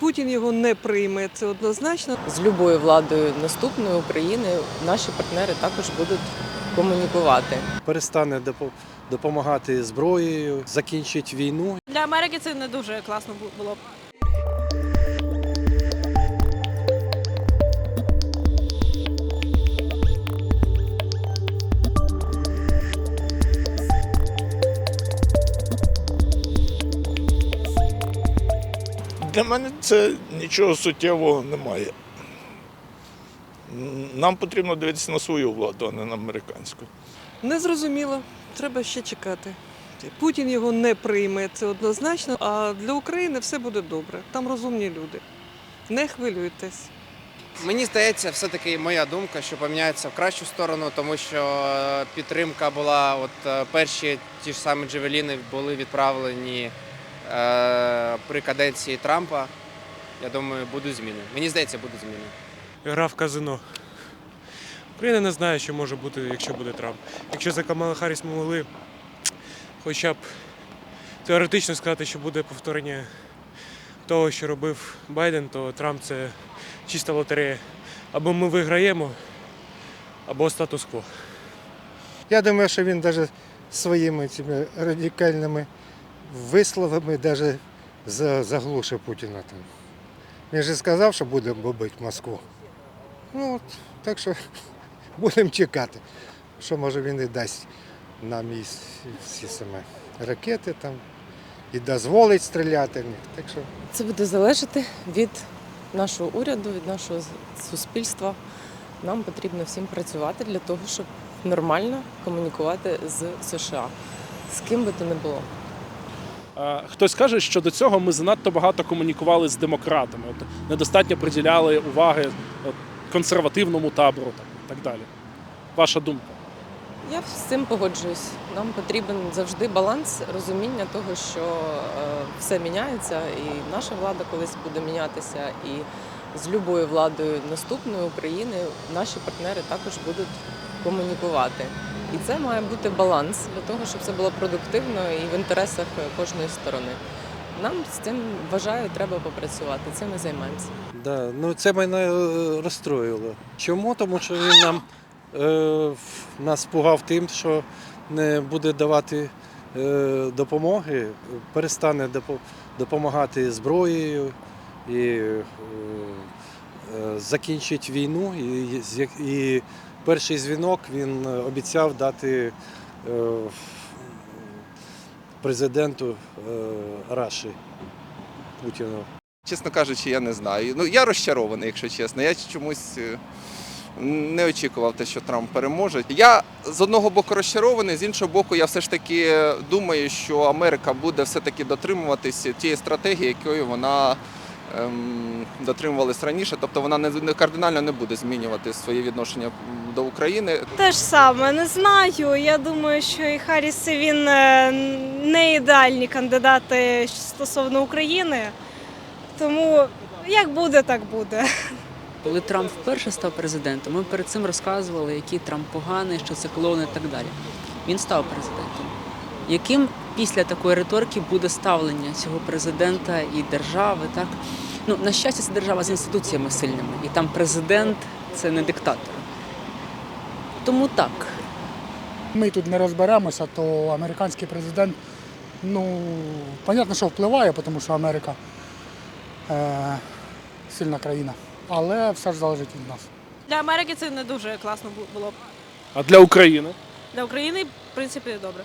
Путін його не прийме, це однозначно. З любою владою наступної України наші партнери також будуть комунікувати. перестане допомагати зброєю, закінчить війну. Для Америки це не дуже класно було б. Для мене це нічого суттєвого немає. Нам потрібно дивитися на свою владу, а не на американську. Незрозуміло, треба ще чекати. Путін його не прийме, це однозначно. А для України все буде добре. Там розумні люди. Не хвилюйтесь. Мені здається, все-таки моя думка, що поміняється в кращу сторону, тому що е, підтримка була, от е, перші ті ж самі Джевеліни були відправлені при каденції Трампа. Я думаю, будуть зміни. Мені здається, будуть зміни. гра в казино. Україна не знає, що може бути, якщо буде Трамп. Якщо за Камала Харріс ми могли хоча б теоретично сказати, що буде повторення того, що робив Байден, то Трамп це чиста лотерея. Або ми виграємо, або статус-кво. Я думаю, що він навіть своїми цими радикальними висловами за- заглушив Путіна там. Він же сказав, що буде бомбити Москву. Ну, от, так що будемо чекати, що може він і дасть нам і всі саме ракети там, і дозволить стріляти в них. Так що Це буде залежати від нашого уряду, від нашого суспільства. Нам потрібно всім працювати для того, щоб нормально комунікувати з США. З ким би то не було. Хтось каже, що до цього ми занадто багато комунікували з демократами, от, недостатньо приділяли уваги консервативному табору там, і так далі. Ваша думка? Я з цим погоджуюсь. Нам потрібен завжди баланс розуміння того, що е, все міняється, і наша влада колись буде мінятися, і з любою владою наступної України наші партнери також будуть комунікувати. І це має бути баланс для того, щоб це було продуктивно і в інтересах кожної сторони. Нам з цим вважаю, треба попрацювати. Цим ми займаємося. Да, ну це мене е, розстроїло. Чому? Тому що він нам е, нас пугав тим, що не буде давати е, допомоги, перестане допомагати зброєю і е, е, закінчить війну. І, і перший дзвінок він обіцяв дати е, президенту е, Раші Путіну. Чесно кажучи, я не знаю. Ну я розчарований, якщо чесно. Я чомусь е, не очікував те, що Трамп переможе. Я з одного боку розчарований, з іншого боку, я все ж таки думаю, що Америка буде все-таки дотримуватися тієї стратегії, якою вона ем, дотримувалась раніше. Тобто вона не, не кардинально не буде змінювати своє відношення до України. Те ж саме, не знаю. Я думаю, що і Харріс і він е, не ідеальні кандидати стосовно України. Тому як буде, так буде. Коли Трамп вперше став президентом, ми перед цим розказували, який Трамп поганий, що це клоун і так далі. Він став президентом. Яким після такої риторики буде ставлення цього президента і держави? Так ну на щастя, це держава з інституціями сильними, і там президент це не диктатор. Тому так. Ми тут не розберемося, то американський президент, ну, понятно, що впливає, тому що Америка е, сильна країна. Але все ж залежить від нас. Для Америки це не дуже класно було б. А для України? Для України, в принципі, добре.